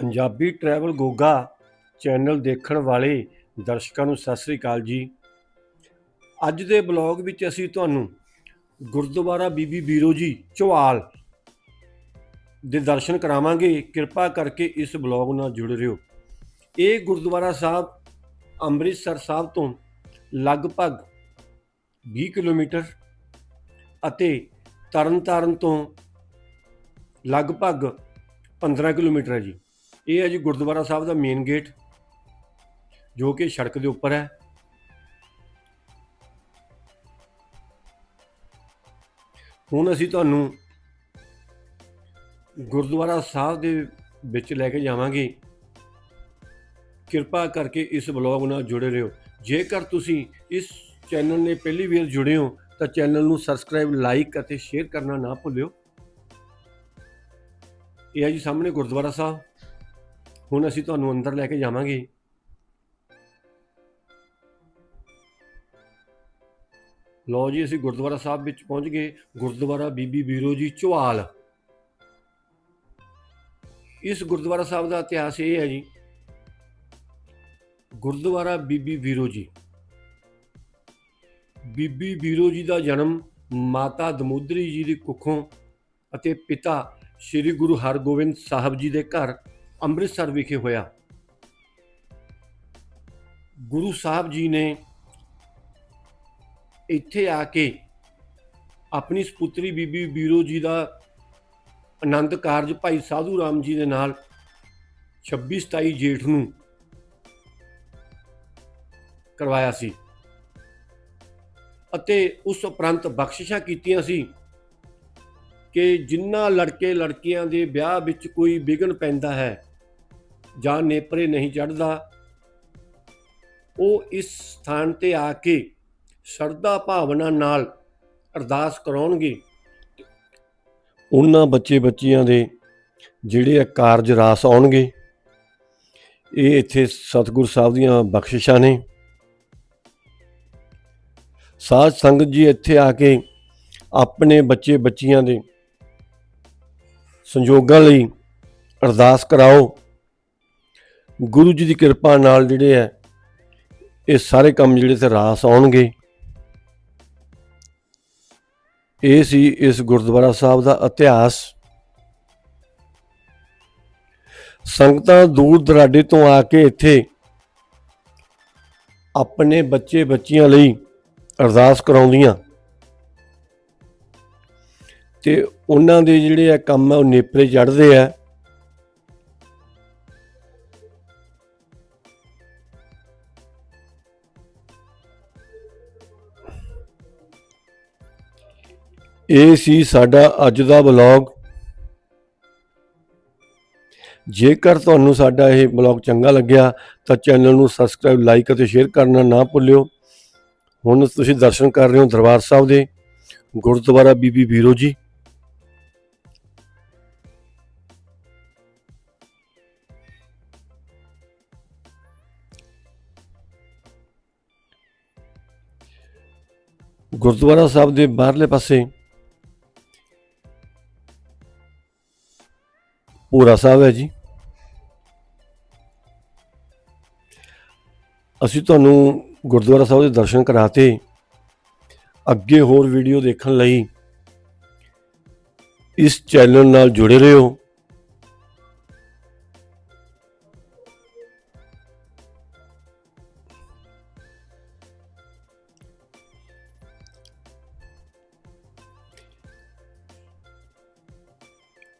Punjabi travel Goga channel ਦੇਖਣ ਵਾਲੇ ਦਰਸ਼ਕਾਂ ਨੂੰ ਸਤਿ ਸ੍ਰੀ ਅਕਾਲ ਜੀ। ਅੱਜ ਦੇ ਬਲੌਗ ਵਿੱਚ ਅਸੀਂ ਤੁਹਾਨੂੰ ਗੁਰਦੁਆਰਾ ਬੀਬੀ ਬੀਰੋ ਜੀ ਚੌਹਾਲ ਦੇ ਦਰਸ਼ਨ ਕਰਾਵਾਂਗੇ। ਕਿਰਪਾ ਕਰਕੇ ਇਸ ਬਲੌਗ ਨਾਲ ਜੁੜੇ ਰਹੋ। ਇਹ ਗੁਰਦੁਆਰਾ ਸਾਹਿਬ ਅੰਮ੍ਰਿਤਸਰ ਸਾਹਿਬ ਤੋਂ ਲਗਭਗ 20 ਕਿਲੋਮੀਟਰ ਅਤੇ ਤਰਨਤਾਰਨ ਤੋਂ ਲਗਭਗ 15 ਕਿਲੋਮੀਟਰ ਹੈ ਜੀ। ਇਹ ਹੈ ਜੀ ਗੁਰਦੁਆਰਾ ਸਾਹਿਬ ਦਾ ਮੇਨ ਗੇਟ ਜੋ ਕਿ ਸੜਕ ਦੇ ਉੱਪਰ ਹੈ। ਹੁਣ ਅਸੀਂ ਤੁਹਾਨੂੰ ਗੁਰਦੁਆਰਾ ਸਾਹਿਬ ਦੇ ਵਿੱਚ ਲੈ ਕੇ ਜਾਵਾਂਗੇ। ਕਿਰਪਾ ਕਰਕੇ ਇਸ ਬਲੌਗ ਨਾਲ ਜੁੜੇ ਰਹੋ। ਜੇਕਰ ਤੁਸੀਂ ਇਸ ਚੈਨਲ ਨੇ ਪਹਿਲੀ ਵਾਰ ਜੁੜੇ ਹੋ, ਤਾਂ ਚੈਨਲ ਨੂੰ ਸਬਸਕ੍ਰਾਈਬ ਲਾਈਕ ਅਤੇ ਸ਼ੇਅਰ ਕਰਨਾ ਨਾ ਭੁੱਲਿਓ। ਇਹ ਹੈ ਜੀ ਸਾਹਮਣੇ ਗੁਰਦੁਆਰਾ ਸਾਹਿਬ। ਹੁਣ ਅਸੀਂ ਤੁਹਾਨੂੰ ਅੰਦਰ ਲੈ ਕੇ ਜਾਵਾਂਗੇ। ਲੋ ਜੀ, ਅਸੀਂ ਗੁਰਦੁਆਰਾ ਸਾਹਿਬ ਵਿੱਚ ਪਹੁੰਚ ਗਏ। ਗੁਰਦੁਆਰਾ ਬੀਬੀ ਬੀਰੋ ਜੀ ਚੌਹਾਲ। ਇਸ ਗੁਰਦੁਆਰਾ ਸਾਹਿਬ ਦਾ ਇਤਿਹਾਸ ਇਹ ਹੈ ਜੀ। ਗੁਰਦੁਆਰਾ ਬੀਬੀ ਬੀਰੋ ਜੀ। ਬੀਬੀ ਬੀਰੋ ਜੀ ਦਾ ਜਨਮ ਮਾਤਾ ਦਮੋਦਰੀ ਜੀ ਦੀ ਕੁੱਖੋਂ ਅਤੇ ਪਿਤਾ ਸ੍ਰੀ ਗੁਰੂ ਹਰਗੋਬਿੰਦ ਸਾਹਿਬ ਜੀ ਦੇ ਘਰ ਅੰਮ੍ਰਿਤਸਰ ਵਿਖੇ ਹੋਇਆ। ਗੁਰੂ ਸਾਹਿਬ ਜੀ ਨੇ ਇੱਥੇ ਆ ਕੇ ਆਪਣੀ ਸੁਪੁੱਤਰੀ ਬੀਬੀ ਬੀਰੋ ਜੀ ਦਾ ਆਨੰਦ ਕਾਰਜ ਭਾਈ ਸਾਧੂ ਰਾਮ ਜੀ ਦੇ ਨਾਲ 26 27 ਜੇਠ ਨੂੰ ਕਰਵਾਇਆ ਸੀ ਅਤੇ ਉਸ ਉਪਰੰਤ ਬਖਸ਼ਿਸ਼ਾਂ ਕੀਤੀਆਂ ਸੀ ਕਿ ਜਿਨ੍ਹਾਂ ਲੜਕੇ ਲੜਕੀਆਂ ਦੇ ਵਿਆਹ ਵਿੱਚ ਕੋਈ ਵਿਗਨ ਪੈਂਦਾ ਹੈ ਜਾਂ ਨੇਪਰੇ ਨਹੀਂ ਚੜਦਾ ਉਹ ਇਸ ਸਥਾਨ ਤੇ ਆ ਕੇ ਸ਼ਰਧਾ ਭਾਵਨਾ ਨਾਲ ਅਰਦਾਸ ਕਰਾਉਣਗੇ। ਉਹਨਾਂ ਬੱਚੇ ਬੱਚੀਆਂ ਦੇ ਜਿਹੜੇ ਆ ਕਾਰਜ ਰਾਸ ਆਉਣਗੇ, ਇਹ ਇੱਥੇ ਸਤਿਗੁਰ ਸਾਹਿਬ ਦੀਆਂ ਬਖਸ਼ਿਸ਼ਾਂ ਨੇ। ਸਾਧ ਸੰਗਤ ਜੀ ਇੱਥੇ ਆ ਕੇ ਆਪਣੇ ਬੱਚੇ ਬੱਚੀਆਂ ਦੇ ਸੰਜੋਗਾਂ ਲਈ ਅਰਦਾਸ ਕਰਾਓ। ਗੁਰੂ ਜੀ ਦੀ ਕਿਰਪਾ ਨਾਲ ਜਿਹੜੇ ਹੈ, ਇਹ ਸਾਰੇ ਕੰਮ ਜਿਹੜੇ ਤੇ ਰਾਸ ਆਉਣਗੇ। ਇਹ ਸੀ ਇਸ ਗੁਰਦੁਆਰਾ ਸਾਹਿਬ ਦਾ ਇਤਿਹਾਸ। ਸੰਗਤਾਂ ਦੂਰ ਦਰਾਡੇ ਤੋਂ ਆ ਕੇ ਇੱਥੇ ਆਪਣੇ ਬੱਚੇ ਬੱਚੀਆਂ ਲਈ ਅਰਦਾਸ ਕਰਾਉਂਦੀਆਂ। ਤੇ ਉਹਨਾਂ ਦੇ ਜਿਹੜੇ ਆ ਕੰਮ ਆ, ਉਹ ਨੇਪਰੇ ਚੜ੍ਹਦੇ ਆ। ਇਹ ਸੀ ਸਾਡਾ ਅੱਜ ਦਾ ਵਲੌਗ। ਜੇਕਰ ਤੁਹਾਨੂੰ ਸਾਡਾ ਇਹ ਵਲੌਗ ਚੰਗਾ ਲੱਗਿਆ, ਤਾਂ ਚੈਨਲ ਨੂੰ ਸਬਸਕ੍ਰਾਈਬ, ਲਾਈਕ ਅਤੇ ਸ਼ੇਅਰ ਕਰਨਾ ਨਾ ਭੁੱਲਿਓ। ਹੁਣ ਤੁਸੀਂ ਦਰਸ਼ਨ ਕਰ ਰਹੇ ਹੋ ਦਰਬਾਰ ਸਾਹਿਬ ਦੇ ਗੁਰਦੁਆਰਾ ਬੀਬੀ ਬੀਰੋ ਜੀ। ਗੁਰਦੁਆਰਾ ਸਾਹਿਬ ਦੇ ਬਾਹਰਲੇ ਪਾਸੇ ਪੂਰਾ ਸਾਹਿਬ ਹੈ ਜੀ। ਅਸੀਂ ਤੁਹਾਨੂੰ ਗੁਰਦੁਆਰਾ ਸਾਹਿਬ ਦੇ ਦਰਸ਼ਨ ਕਰਾਤੇ, ਅੱਗੇ ਹੋਰ ਵੀਡੀਓ ਦੇਖਣ ਲਈ ਇਸ ਚੈਨਲ ਨਾਲ ਜੁੜੇ ਰਹੋ।